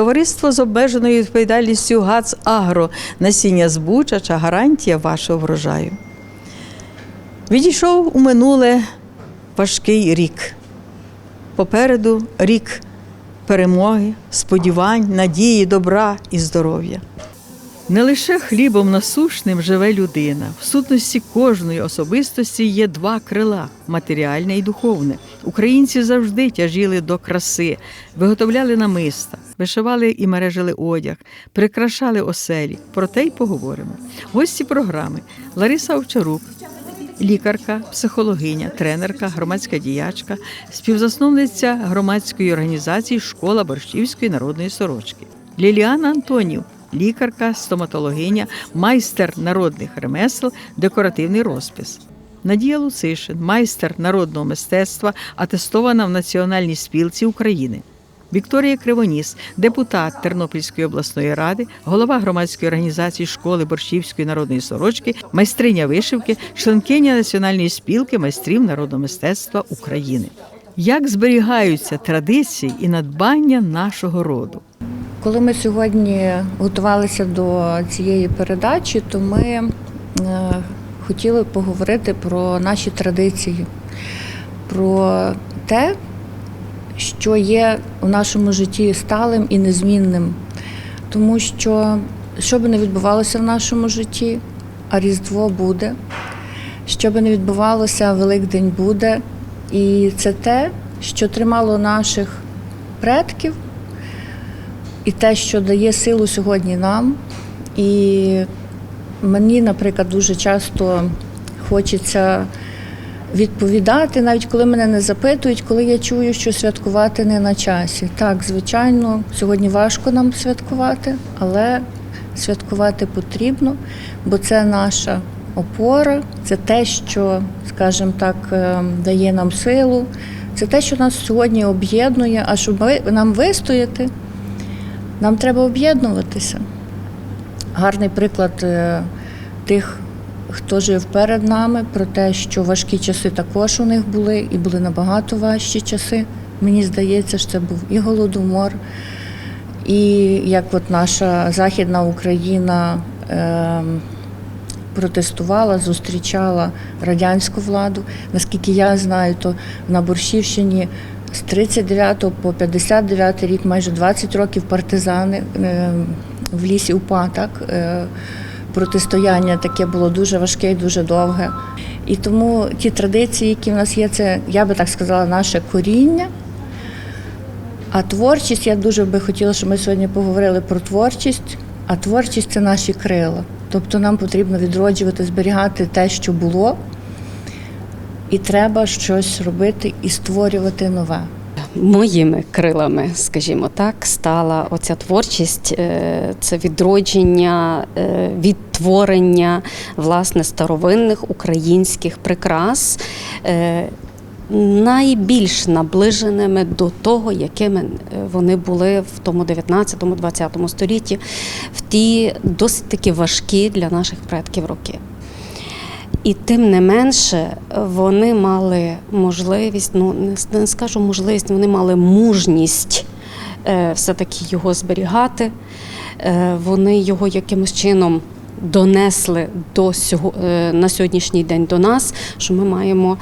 Товариство з обмеженою відповідальністю ГАЦ Агро. Насіння збучача, гарантія вашого врожаю. Відійшов у минуле важкий рік. Попереду рік перемоги, сподівань, надії, добра і здоров'я. Не лише хлібом насушним живе людина. В сутності кожної особистості є два крила матеріальне і духовне. Українці завжди тяжіли до краси, виготовляли намиста, вишивали і мережили одяг, прикрашали оселі. Про те й поговоримо. Гості програми Лариса Овчарук, лікарка, психологиня, тренерка, громадська діячка, співзасновниця громадської організації Школа борщівської народної сорочки. Ліліана Антонів, лікарка, стоматологиня, майстер народних ремесел, декоративний розпис. Надія Луцишин, майстер народного мистецтва, атестована в Національній спілці України. Вікторія Кривоніс, депутат Тернопільської обласної ради, голова громадської організації школи борщівської народної сорочки, майстриня вишивки, членкиня Національної спілки майстрів народного мистецтва України. Як зберігаються традиції і надбання нашого роду? Коли ми сьогодні готувалися до цієї передачі, то ми е, хотіли поговорити про наші традиції, про те, що є у нашому житті сталим і незмінним. Тому що, що би не відбувалося в нашому житті, а Різдво буде, що би не відбувалося, Великдень буде. І це те, що тримало наших предків і те, що дає силу сьогодні нам. І мені, наприклад, дуже часто хочеться відповідати, навіть коли мене не запитують, коли я чую, що святкувати не на часі. Так, звичайно, сьогодні важко нам святкувати, але святкувати потрібно, бо це наша опора, це те, що, скажімо так, е, дає нам силу, це те, що нас сьогодні об'єднує, а щоб нам вистояти. Нам треба об'єднуватися. Гарний приклад е, тих, хто жив перед нами, про те, що важкі часи також у них були, і були набагато важчі часи. Мені здається, що це був і голодомор, і як от наша Західна Україна е, протестувала, зустрічала радянську владу. Наскільки я знаю, то на Борщівщині з 39 по 59 рік, майже 20 років партизани е, в лісі УПА, так, е, протистояння таке було дуже важке і дуже довге. І тому ті традиції, які в нас є, це, я би так сказала, наше коріння. А творчість, я дуже би хотіла, щоб ми сьогодні поговорили про творчість, а творчість це наші крила. Тобто нам потрібно відроджувати, зберігати те, що було, і треба щось робити і створювати нове. Моїми крилами, скажімо так, стала оця творчість, е, це відродження, е, відтворення власне старовинних українських прикрас. е, Найбільш наближеними до того, якими вони були в тому 19-20 столітті, в ті досить таки важкі для наших предків роки. І тим не менше вони мали можливість, ну не, скажу можливість, вони мали мужність е, все-таки його зберігати. Е, вони його якимось чином донесли до сього, е, на сьогоднішній день до нас, що ми маємо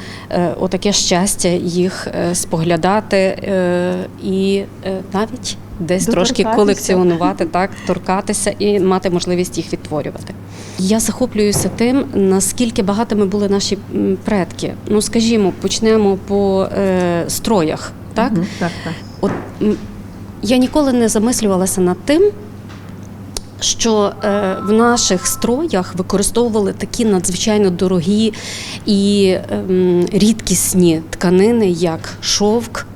отаке щастя їх споглядати і навіть десь трошки колекціонувати, так, торкатися і мати можливість їх відтворювати. Я захоплююся тим, наскільки багатими були наші предки. Ну, скажімо, почнемо по е, строях. Так? Мгм, так, так. От я ніколи не замислювалася над тим, що е, в наших строях використовували такі надзвичайно дорогі і ем, рідкісні тканини, як шовк,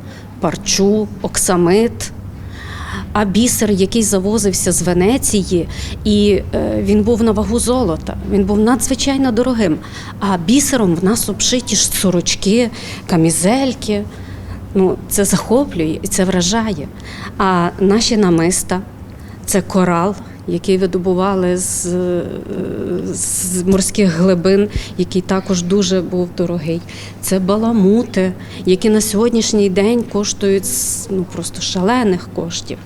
парчу, оксамит. А бісер, який завозився з Венеції, і е, він був на вагу золота, він був надзвичайно дорогим. А бісером в нас обшиті ж сорочки, камізельки. Ну, це захоплює і це вражає. А наші намиста це корал, який видобували з, з морських глибин, який також дуже був дорогий. Це баламути, які на сьогоднішній день коштують ну, просто шалених коштів.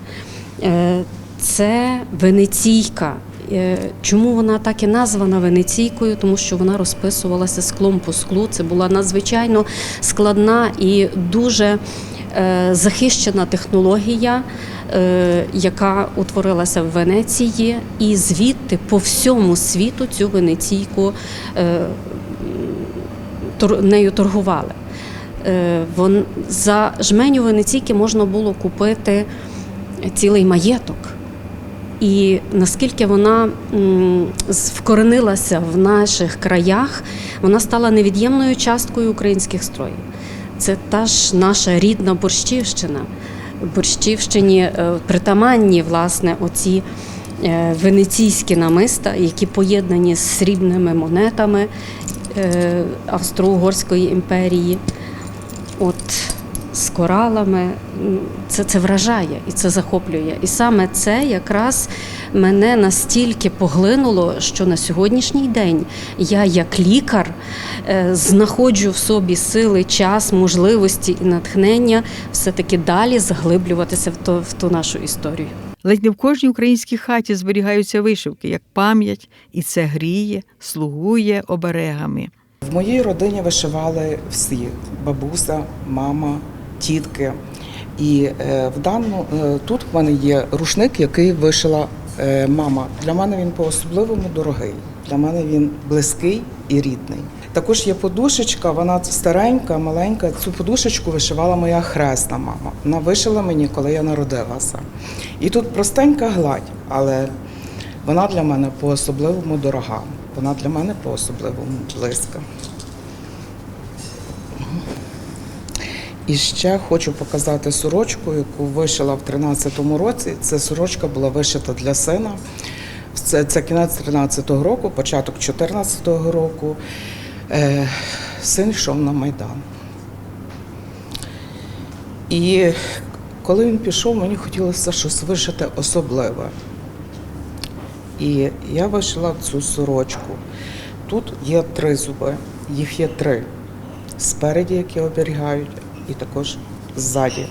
Е, Це венеційка. Е, Чому вона так і названа венеційкою? Тому що вона розписувалася склом по склу. Це була надзвичайно складна і дуже захищена технологія, е, яка утворилася в Венеції, і звідти по всьому світу цю венеційку е, нею торгували. Е, за жменю Венеційки можна було купити цілий маєток. І наскільки вона вкоренилася в наших краях, вона стала невід'ємною часткою українських строїв. Це та ж наша рідна борщівщина. Борщівщині е, притаманні власне оці е, венеційські намиста, які поєднані з срібними монетами е, Австро-Угорської імперії. От з коралами це, це вражає і це захоплює. І саме це якраз мене настільки поглинуло, що на сьогоднішній день я, як лікар, знаходжу в собі сили, час, можливості і натхнення все-таки далі заглиблюватися в, то, в ту нашу історію. Ледь не в кожній українській хаті зберігаються вишивки як пам'ять, і це гріє, слугує оберегами. В моїй родині вишивали всі: бабуся, мама, тітки. І е, в дану е, тут в мене є рушник, який вишила е, мама. Для мене він по-особливому дорогий. Для мене він близький і рідний. Також є подушечка, вона старенька, маленька. Цю подушечку вишивала моя хресна мама. Вона вишила мені, коли я народилася. І тут простенька гладь, але вона для мене по-особливому дорога. Вона для мене по-особливому близька. І ще хочу показати сорочку, яку вишила в 13-му році. Ця сорочка була вишита для сина. Це, це кінець 13-го року, початок 14-го року. Е, син йшов на Майдан. І коли він пішов, мені хотілося щось вишити особливе. І я вишила цю сорочку. Тут є три зуби, їх є три. Спереді, які оберігають, і також ззаді.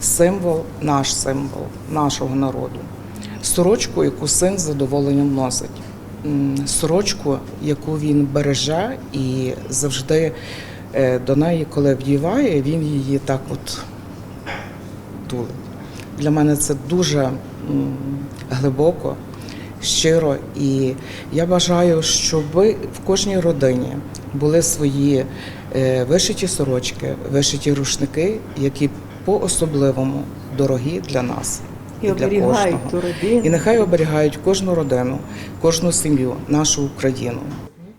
Символ, наш символ нашого народу. Сорочку, яку син з задоволенням носить. Сорочку, яку він береже і завжди е, до неї, коли вдіває, він її так от тулить. Для мене це дуже глибоко, щиро. І я бажаю, щоб в кожній родині були свої е, вишиті сорочки, вишиті рушники, які по-особливому дорогі для нас. Для кожного. родину. І нехай оберігають кожну родину, кожну сім'ю, нашу Україну.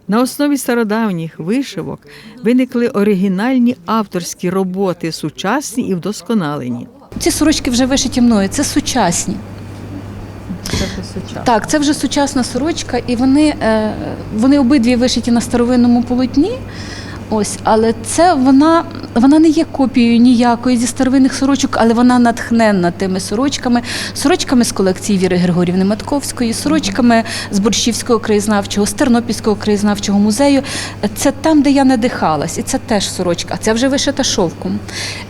На основі стародавніх вишивок виникли оригінальні авторські роботи, сучасні і вдосконалені. Ці сорочки вже вишиті мною, це сучасні. Так, це вже сучасна сорочка, і вони, е, вони обидві вишиті на старовинному полотні. Ось, але це вона, вона не є копією ніякої зі старовинних сорочок, але вона натхненна тими сорочками, сорочками з колекції Віри Григорівни Матковської, сорочками з Борщівського краєзнавчого, з Тернопільського краєзнавчого музею. Це там, де я надихалась, і це теж сорочка. Це вже вишита шовком.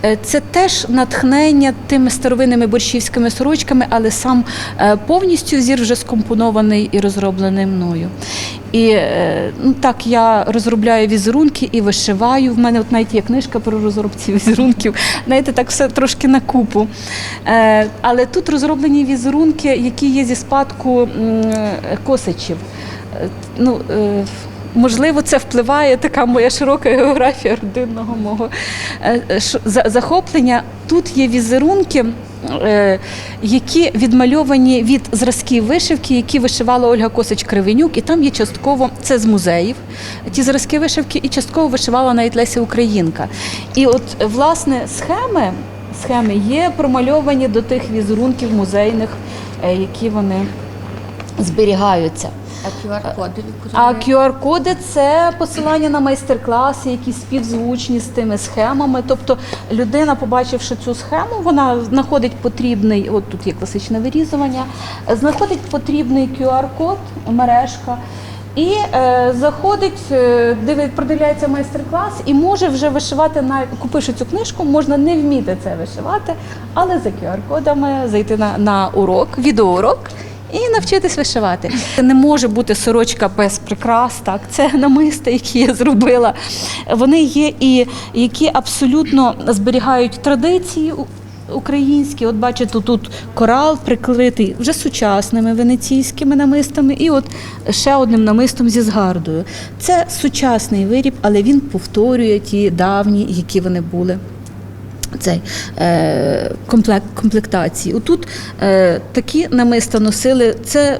Е, Це теж натхнення тими старовинними борщівськими сорочками, але сам е, повністю зір вже скомпонований і розроблений мною. І е, ну, так я розробляю візерунки і вишиваю. В мене от навіть є книжка про розробці візерунків. Знаєте, так все трошки на купу. Е, але тут розроблені візерунки, які є зі спадку м, косичів. Е, Ну, е, Можливо, це впливає така моя широка географія родинного мого е, е, захоплення. Тут є візерунки, які відмальовані від зразків вишивки, які вишивала Ольга Косич Кривенюк, і там є частково це з музеїв. Ті зразки вишивки, і частково вишивала навіть Леся Українка. І от власне схеми схеми є промальовані до тих візерунків музейних, е, які вони зберігаються. А QR-коди А QR-коди це посилання на майстер-класи, які співзвучні з тими схемами. Тобто людина, побачивши цю схему, вона знаходить потрібний, от тут є класичне вирізування, знаходить потрібний QR-код, мережка. І е, заходить, е, дивить, продивляється майстер-клас і може вже вишивати на купивши цю книжку, можна не вміти це вишивати, але за QR-кодами зайти на, на урок, відеоурок і навчитись вишивати. Не може бути сорочка без прикрас, так це намисти, які я зробила. Вони є і які абсолютно зберігають традиції. Українські, от бачите, тут корал прикритий вже сучасними венеційськими намистами, і от ще одним намистом зі згардою. Це сучасний виріб, але він повторює ті давні, які вони були цей е, комплект, комплектації. Отут е, такі намиста носили. Це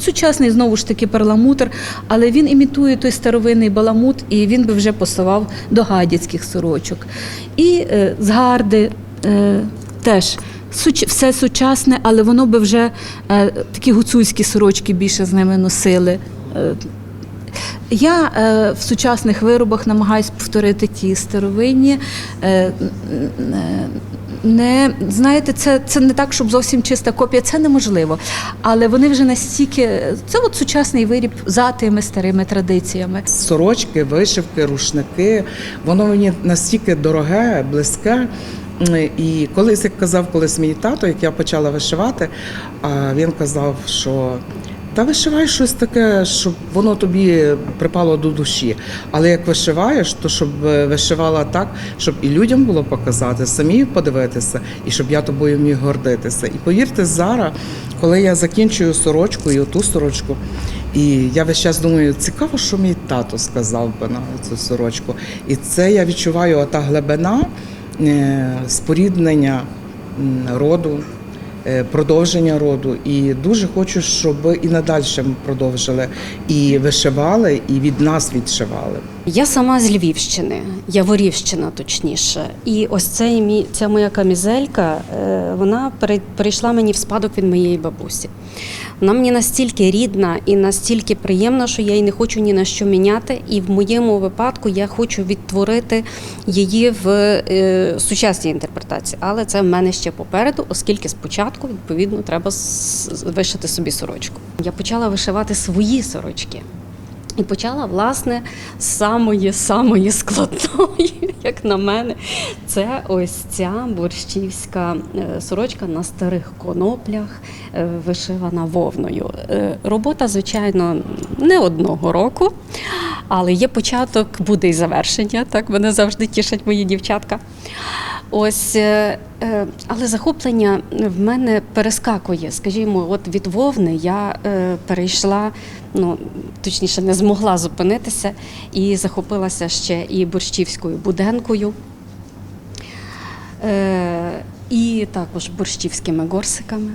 сучасний знову ж таки перламутр, але він імітує той старовинний баламут, і він би вже пасував до гадяцьких сорочок. І е, згарди е, теж. Все сучасне, але воно би вже е, такі гуцульські сорочки більше з ними носили. Е, я е, в сучасних виробах намагаюся повторити ті старовинні. Е, н- не знаєте, це, це не так, щоб зовсім чиста копія, це неможливо. Але вони вже настільки. Це от сучасний виріб за тими старими традиціями. Сорочки, вишивки, рушники, воно мені настільки дороге, близьке. І колись, як казав колись мій тато, як я почала вишивати, він казав, що та вишивай щось таке, щоб воно тобі припало до душі. Але як вишиваєш, то щоб е, вишивала так, щоб і людям було показати, самі подивитися, і щоб я тобою міг гордитися. І повірте, зараз, коли я закінчую сорочку і оту сорочку, і я весь час думаю, цікаво, що мій тато сказав би на цю сорочку. І це я відчуваю ота глибина е, споріднення роду, продовження роду. І дуже хочу, щоб і надалі продовжили і вишивали, і від нас відшивали. Я сама з Львівщини, Яворівщина точніше. І ось цей мій, ця моя камізелька, е, вона пере- перейшла мені в спадок від моєї бабусі. Вона мені настільки рідна і настільки приємна, що я її не хочу ні на що міняти. І в моєму випадку я хочу відтворити її в е, сучасній інтерпретації. Але це в мене ще попереду, оскільки спочатку відповідно треба вишити собі сорочку. Я почала вишивати свої сорочки. І почала, власне, з самої самої складної, як на мене, це ось ця борщівська е, сорочка на старих коноплях, е, вишивана вовною. Е, Робота, звичайно, не одного року, але є початок, буде і завершення. Так мене завжди тішать мої дівчатка. Ось, але захоплення в мене перескакує. Скажімо, от від вовни я перейшла, ну точніше, не змогла зупинитися і захопилася ще і борщівською буденкою. Е, і також борщівськими горсиками.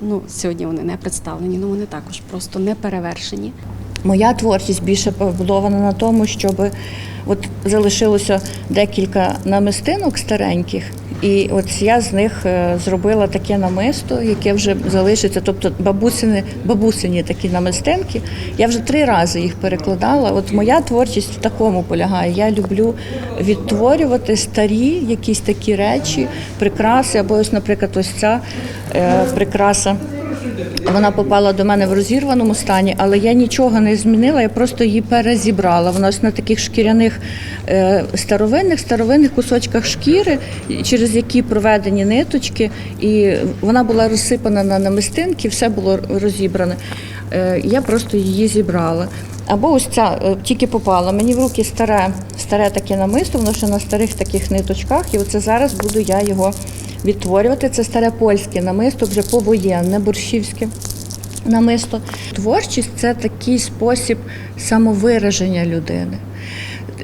Ну, сьогодні вони не представлені, але вони також просто не перевершені. Моя творчість більше побудована на тому, щоб от залишилося декілька намистинок стареньких, і от я з них е, зробила таке намисто, яке вже залишиться. Тобто бабусини, бабусині такі намистинки. Я вже три рази їх перекладала. От моя творчість в такому полягає. Я люблю відтворювати старі якісь такі речі, прикраси, або ось, наприклад, ось ця е, прикраса. Вона попала до мене в розірваному стані, але я нічого не змінила, я просто її перезібрала. Вона ось на таких шкіряних е, старовинних старовинних кусочках шкіри, через які проведені ниточки, і вона була розсипана на намистинки, все було розібране. Е, я просто її зібрала. Або ось ця е, тільки попала. Мені в руки старе, старе таке намисто, воно ще на старих таких ниточках, і оце зараз буду я його відтворювати. Це старе польське намисто, вже повоєнне, борщівське намисто. Творчість це такий спосіб самовираження людини.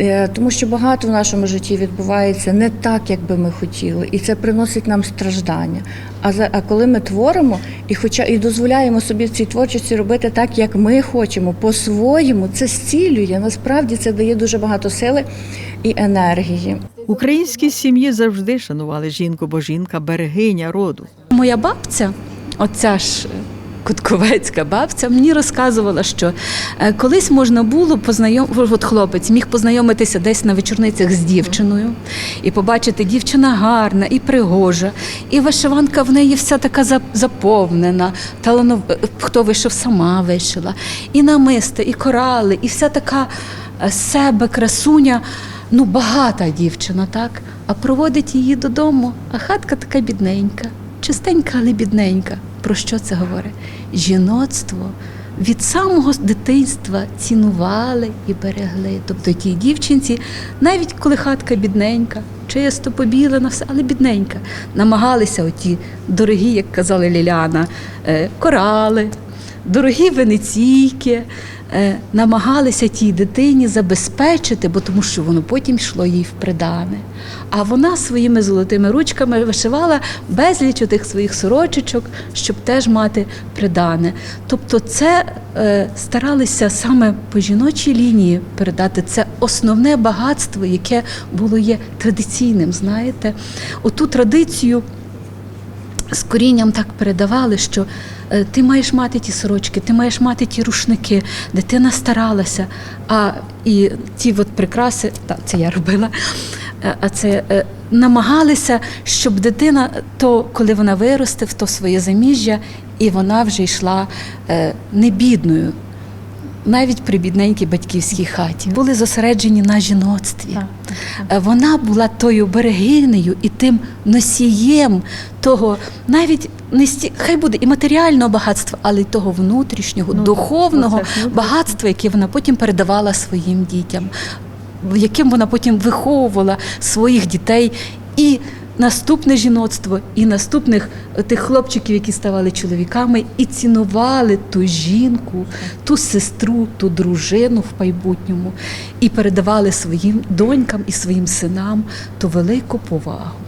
Е, Тому що багато в нашому житті відбувається не так, як би ми хотіли, і це приносить нам страждання. А за а коли ми творимо і хоча і дозволяємо собі в цій творчості робити так, як ми хочемо, по-своєму, це зцілює. Насправді це дає дуже багато сили і енергії. Українські сім'ї завжди шанували жінку, бо жінка берегиня роду. Моя бабця, оця ж Кутковецька бабця, мені розказувала, що е, колись можна було познайом... от хлопець міг познайомитися десь на вечорницях з дівчиною і побачити, дівчина гарна і пригожа, і вишиванка в неї вся така зап- заповнена, таланов... е, хто вишив, сама вишила, і намисти, і корали, і вся така е, себе красуня. Ну, багата дівчина, так? А проводить її додому, а хатка така бідненька, чистенька, але бідненька. Про що це говорить? Жіноцтво від самого дитинства цінували і берегли. Тобто тій дівчинці, навіть коли хатка бідненька, чисто побілена, все, але бідненька, намагалися оті дорогі, як казала Ліляна, е, корали, дорогі венеційки. е, Намагалися тій дитині забезпечити, бо тому що воно потім йшло їй в придане. А вона своїми золотими ручками вишивала безліч тих своїх сорочечок, щоб теж мати придане. Тобто, це е, старалися саме по жіночій лінії передати це основне багатство, яке було є традиційним. Знаєте, оту традицію з корінням так передавали, що е, ти маєш мати ті сорочки, ти маєш мати ті рушники, дитина старалася. А і ті от прикраси, та, це я робила. е, А це е, намагалися, щоб дитина, то коли вона виросте в то своє заміжжя, і вона вже йшла не бідною, навіть при бідненькій батьківській хаті. Були зосереджені на жіноцтві. Е, Вона була тою берегинею і тим носієм того, навіть не сті... хай буде і матеріального багатства, але й того внутрішнього, Ну, духовного оце багатства, яке вона потім передавала своїм дітям, яким вона потім виховувала своїх дітей і. Наступне жіноцтво і наступних е, тих хлопчиків, які ставали чоловіками, і цінували ту жінку, ту сестру, ту дружину в майбутньому, і передавали своїм донькам і своїм синам ту велику повагу.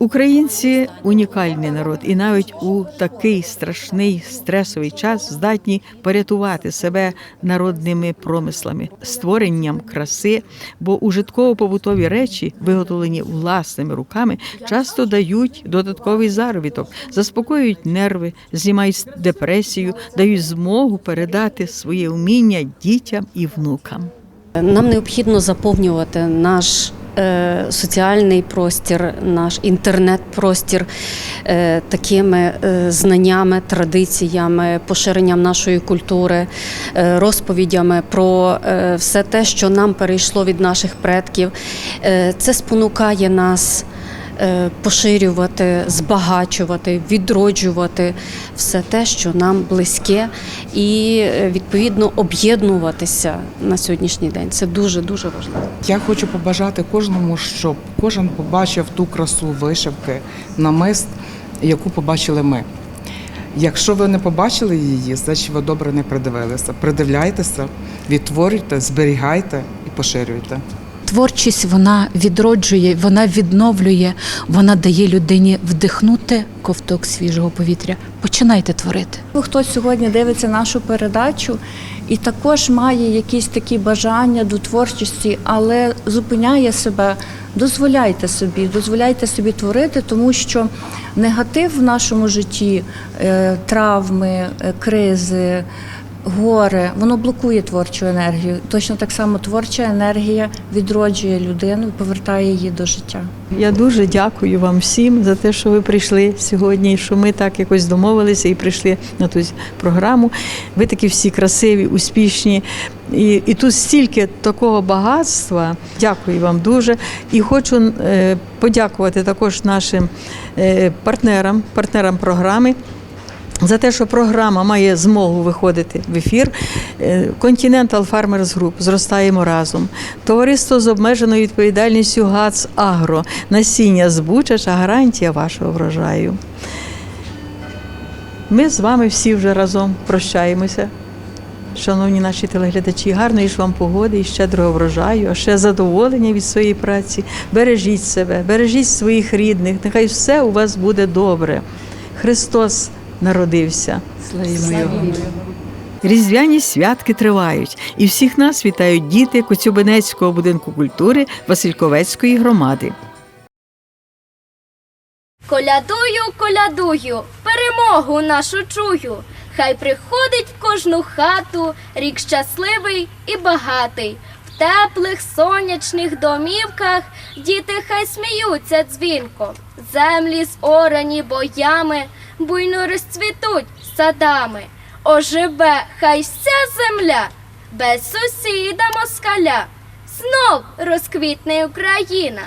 Українці унікальний народ, і навіть у такий страшний стресовий час здатні порятувати себе народними промислами, створенням краси, бо ужитково-побутові речі, виготовлені власними руками, часто дають додатковий заробіток, заспокоюють нерви, знімають депресію, дають змогу передати своє вміння дітям і внукам. Нам необхідно заповнювати наш е, соціальний простір, наш інтернет-простір е, такими е, знаннями, традиціями, поширенням нашої культури, розповідями про все те, що нам перейшло від наших предків. Це спонукає нас. Е, Поширювати, збагачувати, відроджувати все те, що нам близьке, і е, відповідно об'єднуватися на сьогоднішній день. Це дуже дуже важливо. Я хочу побажати кожному, щоб кожен побачив ту красу вишивки, намист, яку побачили ми. Якщо ви не побачили її, значить ви добре не придивилися. Придивляйтеся, відтворюйте, зберігайте і поширюйте. Творчість вона відроджує, вона відновлює, вона дає людині вдихнути ковток свіжого повітря. Починайте творити. Ну, Хтось сьогодні дивиться нашу передачу і також має якісь такі бажання до творчості, але зупиняє себе. Дозволяйте собі, дозволяйте собі творити, тому що негатив в нашому житті, е, травми, е, кризи, горе, воно блокує творчу енергію. Точно так само творча енергія відроджує людину і повертає її до життя. Я дуже дякую вам всім за те, що ви прийшли сьогодні, що ми так якось домовилися і прийшли на ту програму. Ви такі всі красиві, успішні. І, і тут стільки такого багатства. Дякую вам дуже. І хочу е, подякувати також нашим е, партнерам, партнерам програми. За те, що програма має змогу виходити в ефір, Е, Continental Farmers Group зростаємо разом. Товариство з обмеженою відповідальністю ГАЦ Агро. Насіння збучача гарантія вашого врожаю. Ми з вами всі вже разом прощаємося. шановні наші телеглядачі, гарної ж вам погоди і щедрого врожаю, а ще задоволення від своєї праці. Бережіть себе, бережіть своїх рідних. Нехай все у вас буде добре. Христос народився. Славімо Його. Різдвяні святки тривають, і всіх нас вітають діти Коцюбинецького будинку культури Васильковецької громади. Колядую, колядую, перемогу нашу чую. Хай приходить в кожну хату рік щасливий і багатий. В теплих сонячних домівках діти хай сміються дзвінко. Землі зорані боями, буйно розцвітуть садами. Оживе хай вся земля, без сусіда москаля. Знов розквітне Україна,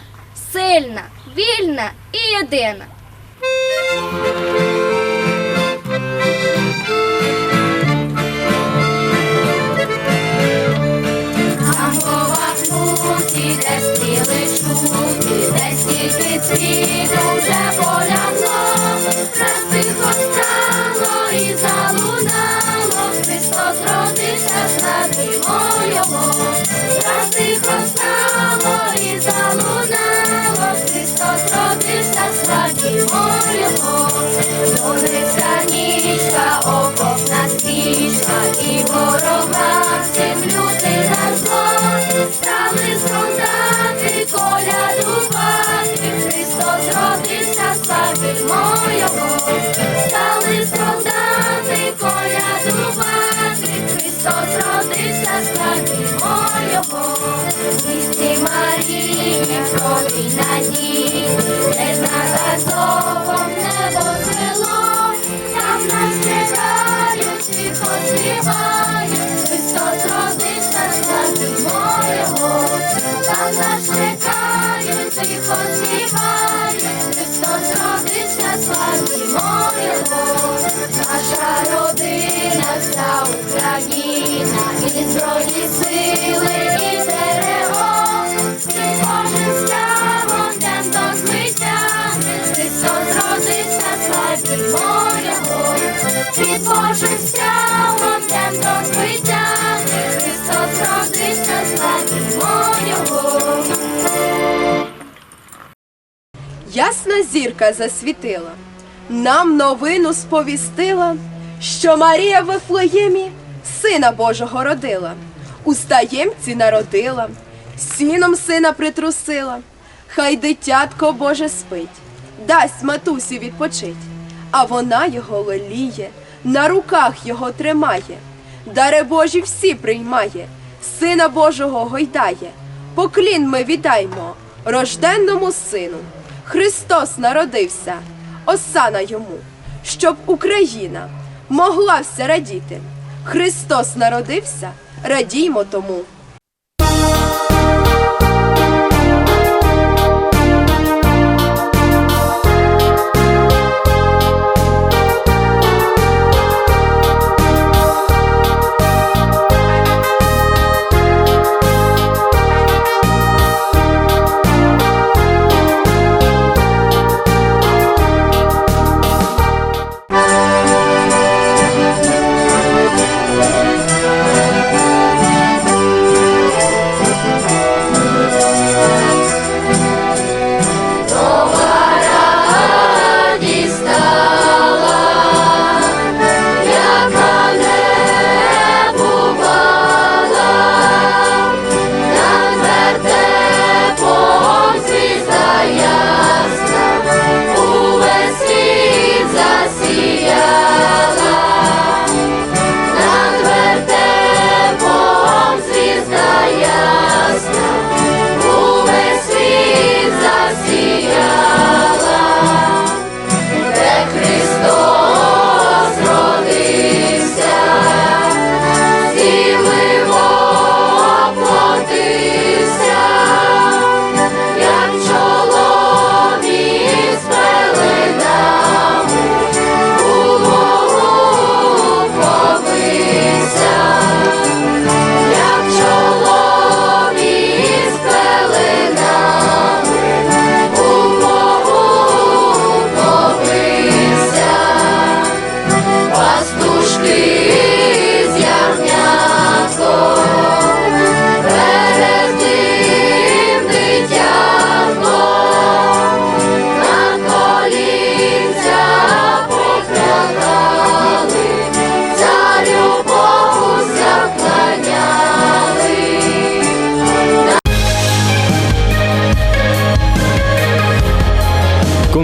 сильна, вільна і єдина. Крові надії, де над Азовом небо там нас чекають, тихо співають, Христос родився, славімо Його, там нас чекають, тихо співають, Христос родився, славімо Його, наша родина, вся Україна, і збройні сили, під Божим стягом, йдем до злиття, Христос родився, славімо Його. Ясна зірка засвітила, нам новину сповістила, що Марія в Вифлеємі сина Божого родила, у стаємці народила, сіном сина притрусила, хай дитятко Боже спить, дасть матусі відпочить, а вона його леліє, на руках його тримає, дари Божі всі приймає, сина Божого гойдає, поклін ми віддаймо рожденному сину. Христос народився, осана йому, щоб Україна могла вся радіти. Христос народився, радіймо тому.